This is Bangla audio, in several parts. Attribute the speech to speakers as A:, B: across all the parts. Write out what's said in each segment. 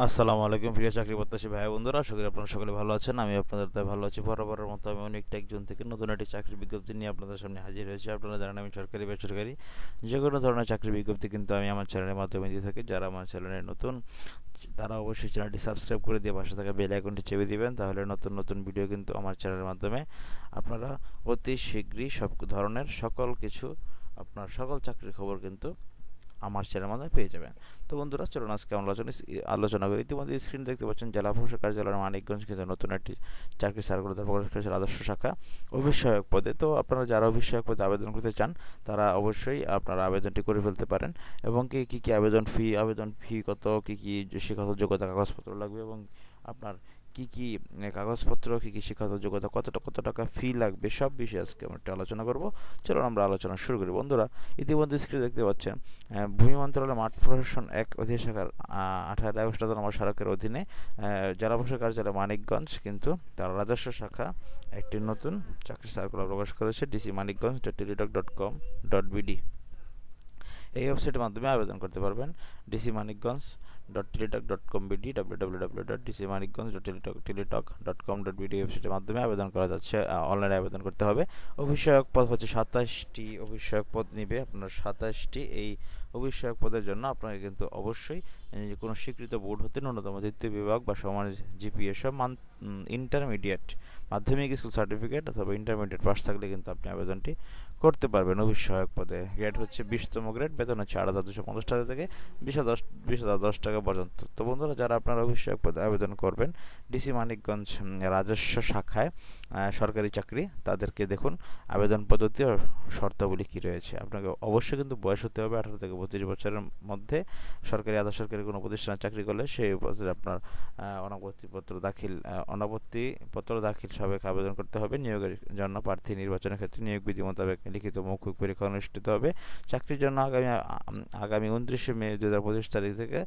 A: আসসালামু আলাইকুম প্রিয় চাকরি প্রত্যাশী ভাই বন্ধুরা, আশা করি আপনারা সকলে ভালো আছেন। আমি আপনাদের তাই ভালো আছি। বরাবরের মতো আমি অনেকটা একজন থেকে নতুন একটি চাকরির বিজ্ঞপ্তি নিয়ে আপনাদের সামনে হাজির হয়েছি। আপনারা জানেন আমি সরকারি বেসরকারি যে কোনো ধরনের চাকরির বিজ্ঞপ্তি কিন্তু আমি আমার চ্যানেলের মাধ্যমে দিয়ে থাকি। যারা আমার চ্যানেলে নতুন, তারা অবশ্যই চ্যানেলটি সাবস্ক্রাইব করে দিয়ে পাশে থাকা বেল আইকনটি চেপে দিবেন। তাহলে নতুন নতুন ভিডিও কিন্তু আমার চ্যানেলের মাধ্যমে আপনারা অতি শীঘ্রই সব ধরনের সকল কিছু, আপনার সকল চাকরির খবর কিন্তু আমার চ্যানেল মাধ্যমে পেয়ে যাবেন। তো বন্ধুরা, চলুন আজকে আমরা আলোচনা আলোচনা করি। ইতিমধ্যে স্ক্রিন দেখতে পাচ্ছেন জেলা প্রশাসক কার্যালয়ের মানিকগঞ্জ কিন্তু নতুন একটি চাকরি সার্কুলার প্রকাশ করেছে আদর্শ শাখা অভিষয়ক পদে। তো আপনারা যারা অভিষয়ক পদে আবেদন করতে চান, তারা অবশ্যই আপনারা আবেদনটি করে ফেলতে পারেন এবং কি, কী কী আবেদন ফি আবেদন ফি কত, কী কী শিক্ষাগত যোগ্যতা, কাগজপত্র লাগবে এবং আপনার কি কি কাগজপত্র, কি কি শিক্ষাগত যোগ্যতা, কতটা, কত টাকা ফি লাগবে, সব বিষয়ে আজকে আমরা একটা আলোচনা করব। চলুন আমরা আলোচনা শুরু করি। বন্ধুরা, ইতিমধ্যে স্ক্রিনে দেখতে পাচ্ছেন ভূমি মন্ত্রণালয় মাঠ প্রশাসন এক অধিশাখার আঠারো আগস্ট নম্বর সড়কের অধীনে জেলা প্রশাসক কার্যালয় মানিকগঞ্জ, কিন্তু তার রাজস্ব শাখা একটি নতুন চাকরি সার্কুলার প্রকাশ করেছে DC Manikganj dot Teletalk dot com dot BD এই ওয়েবসাইটের মাধ্যমে আবেদন করতে পারবেন DC Manikganj dot Teletalk dot com BD W W dot DC Manikganj dot Teletalk Teletalk dot com dot BD ওয়েবসাইটের মাধ্যমে আবেদন করা যাচ্ছে অনলাইনে আবেদন করতে হবে। অভিষয়ক পদ হচ্ছে সাতাশটি অভিষয়ক পদ নিবে আপনার সাতাশটি। এই অভিষয়ক পদের জন্য আপনাকে কিন্তু অবশ্যই কোনো স্বীকৃত বোর্ড হতে ন্যূনতম দ্বিতীয় বিভাগ বা সমান জিপিএ সব মান ইন্টারমিডিয়েট মাধ্যমিক স্কুল সার্টিফিকেট অথবা ইন্টারমিডিয়েট পাস থাকলে কিন্তু আপনি আবেদনটি করতে পারবেন অভিষয়ক পদে। গ্রেড হচ্ছে বিশতম গ্রেড বেতন হচ্ছে আট হাজার দুশো পঞ্চাশ টাকা থেকে বিশ হাজার বিশ হাজার দশ টাকা পর্যন্ত। তো বন্ধুরা, যারা আপনারা অভিষয়ক পদে আবেদন করবেন, ডিসি মানিকগঞ্জ রাজস্ব শাখায় সরকারি চাকরি, তাদেরকে দেখুন, আবেদন পদ্ধতি ও শর্তাবলী কী রয়েছে। আপনাকে অবশ্যই কিন্তু বয়স হতে হবে আঠারো থেকে বত্রিশ বছরের মধ্যে। সরকারি, আধা সরকারি কোনো প্রতিষ্ঠানে চাকরি করলে সেই আপনার অনাপত্তিপত্র দাখিল অনাপত্তিপত্র দাখিল সাবেক আবেদন করতে হবে। নিয়োগের জন্য প্রার্থী নির্বাচনের ক্ষেত্রে নিয়োগ বিধি মোতাবেক লিখিত মৌখিক পরীক্ষা অনুষ্ঠিত হবে। চাকরির জন্য আগামী আগামী উনত্রিশে মে দু হাজার পঁচিশ তারিখ থেকে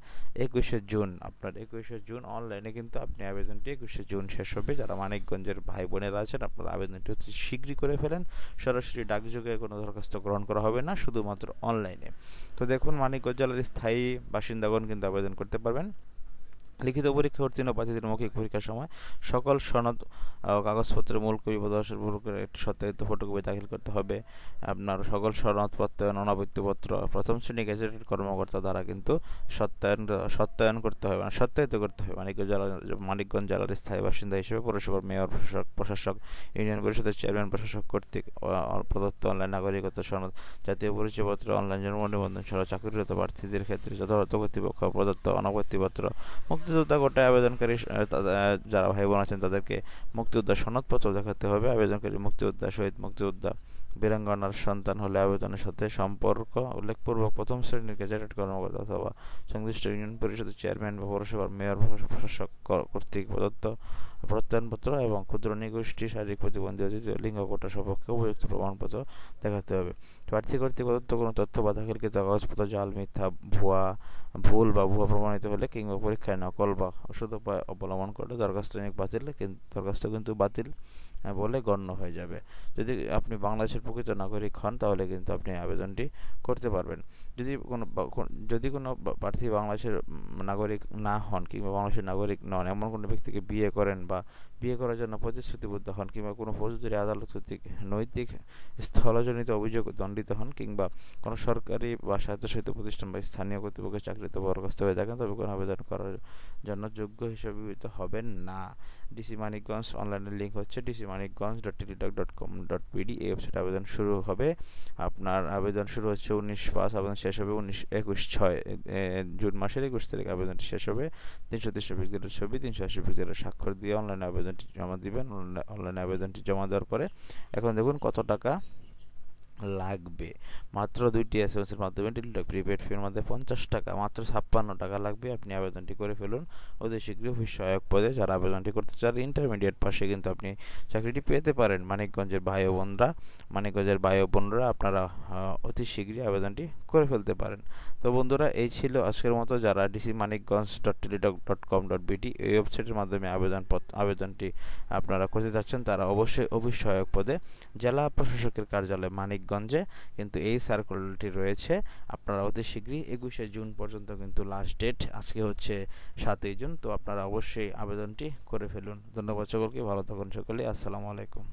A: একুশে জুন, আপনার একুশে জুন অনলাইনে কিন্তু আপনি আবেদনটি একুশে জুন শেষ হবে। যারা মানিকগঞ্জের ভাই বোনেরা আছেন, আপনার আবেদনটি হচ্ছে শীঘ্রই করে ফেলেন। সরাসরি ডাকযোগে কোনো দরখাস্ত গ্রহণ করা হবে না, শুধুমাত্র অনলাইনে তো দেখুন, মানিকগঞ্জ জেলার স্থায়ী বাসিন্দাগণ কিন্তু আবেদন করতে পারবেন। লিখিত পরীক্ষা উত্তীর্ণ প্রার্থীদের মৌখিক পরীক্ষার সময় সকল সনদ কাগজপত্রের মূল কপি প্রদর্শন করে একটি সত্যায়িত ফটোকপি দাখিল করতে হবে। আপনার সকল সনদ প্রত্যয়ন অনাবৃত্তিপত্র প্রথম শ্রেণি গেজেটেড কর্মকর্তা দ্বারা কিন্তু সত্যায়ন সত্যায়ন করতে হবে মানে সত্যায়িত করতে হবে। মানিকগঞ্জ জেলার মানিকগঞ্জ জেলার স্থায়ী বাসিন্দা হিসেবে পৌরসভার মেয়র, প্রশাসক প্রশাসক, ইউনিয়ন পরিষদের চেয়ারম্যান, প্রশাসক কর্তৃক প্রদত্ত অনলাইন নাগরিকত্ব সনদ, জাতীয় পরিচয়পত্র, অনলাইন জন্ম নিবন্ধন ছাড়া চাকরিরত প্রার্থীদের ক্ষেত্রে যথাযথ কর্তৃপক্ষ প্রদত্ত অনাবৃত্তিপত্র মুক্তিযোদ্ধা কোটায় আবেদনকারী যারা ভাই বোন আছেন তাদেরকে মুক্তিযোদ্ধা সনদপত্র দেখাতে হবে। আবেদনকারী মুক্তিযোদ্ধা, শহীদ মুক্তিযোদ্ধা, বীরাঙ্গনার সন্তান হলে আবেদনের সাথে সম্পর্ক উল্লেখপূর্বক প্রথম শ্রেণির গেজেটেড কর্মকর্তা অথবা সংশ্লিষ্ট ইউনিয়ন পরিষদের চেয়ারম্যান বা পৌরসভার মেয়র, প্রশাসক কর্তৃক প্রদত্ত প্রত্যয়নপত্র এবং ক্ষুদ্র নিগোষ্ঠী শারীরিক প্রতিবন্ধী অতীতীয় লিঙ্গ কোটা সপক্ষে উপযুক্ত প্রমাণপত্র দেখাতে হবে। প্রার্থী কর্তৃক প্রদত্ত কোনো তথ্য বা দাখিলকৃত কাগজপত্র, জাল, মিথ্যা, ভুয়া, ভুল বা ভুয়া প্রমাণিত হলে কিংবা পরীক্ষায় নকল বা ওষুধ উপায় অবলম্বন করলে দরখাস্ত বাতিল কিন্তু দরখাস্ত কিন্তু বাতিল বলে গণ্য হয়ে যাবে। যদি আপনি বাংলাদেশের প্রকৃত নাগরিক হন, তাহলে কিন্তু আপনি আবেদনটি করতে পারবেন। যদি কোনো যদি কোনো প্রার্থী বাংলাদেশের নাগরিক না হন কিংবা বাংলাদেশের নাগরিক নন, এমন কোনো ব্যক্তিকে বিয়ে করেন বা বিয়ে করার জন্য প্রতিশ্রুতিবদ্ধ হন কিংবা কোনো ফৌজদারি আদালত কর্তৃক নৈতিক স্থলজনিত অভিযোগ দণ্ডিত হন কিংবা কোনো সরকারি বা স্বায়ত্তশাসিত প্রতিষ্ঠান বা স্থানীয় কর্তৃপক্ষের চাকরিতে বরখাস্ত হয়ে থাকেন, তবে কোনো আবেদন করার জন্য যোগ্য হিসেবে বিবেচিত হবেন না। ডিসি মানিকগঞ্জ অনলাইনের লিঙ্ক হচ্ছে DC Manikganj dot Teletalk dot com dot BD. এই ওয়েবসাইট আবেদন শুরু হবে। আপনার আবেদন শুরু হচ্ছে উনিশ পাঁচ, আবেদন শেষ হবে উনিশ একুশ ছয়। জুন মাসের একুশ তারিখ আবেদনটি শেষ হবে। তিনশো তেইশ ব্যক্তিদের ছবি, তিনশো আশি ব্যক্তিদের স্বাক্ষর দিয়ে অনলাইনে আবেদনটি জমা দিবেন। অনলাইনে আবেদনটি জমা দেওয়ার পরে এখন দেখুন কত টাকা লাগবে। মাত্র দুইটি এস এর মাধ্যমে প্রিপেড ফির মধ্যে পঞ্চাশ টাকা, মাত্র ছাপ্পান্ন টাকা লাগবে। আপনি আবেদনটি করে ফেলুন। অতি শীঘ্রই অফিস সহায়ক পদে যারা আবেদনটি করতে চান ইন্টারমিডিয়েট পাশে কিন্তু আপনি চাকরিটি পেতে পারেন। মানিকগঞ্জের ভাই বোনরা, মানিকগঞ্জের ভাই বোনরা আপনারা অতি শীঘ্রই আবেদনটি করে ফেলতে পারেন। তো বন্ধুরা, এই ছিল আজকের মতো। যারা DC Manikganj dot Teletalk dot com dot BD এই ওয়েবসাইটের মাধ্যমে আবেদন আবেদনটি আপনারা করতে চাচ্ছেন তারা অবশ্যই অফিস সহায়ক পদে জেলা প্রশাসকের কার্যালয় মানিক মানিকগঞ্জে কিন্তু এই সার্কুলারটি রয়েছে। আপনারা অতি শীঘ্রই একুশে জুন পর্যন্ত কিন্তু লাস্ট ডেট আজকে হচ্ছে সাতই জুন, তো আপনারা অবশ্যই আবেদনটি করে ফেলুন। ধন্যবাদ সকলকে, ভালো থাকুন সকলে, আসসালামু আলাইকুম।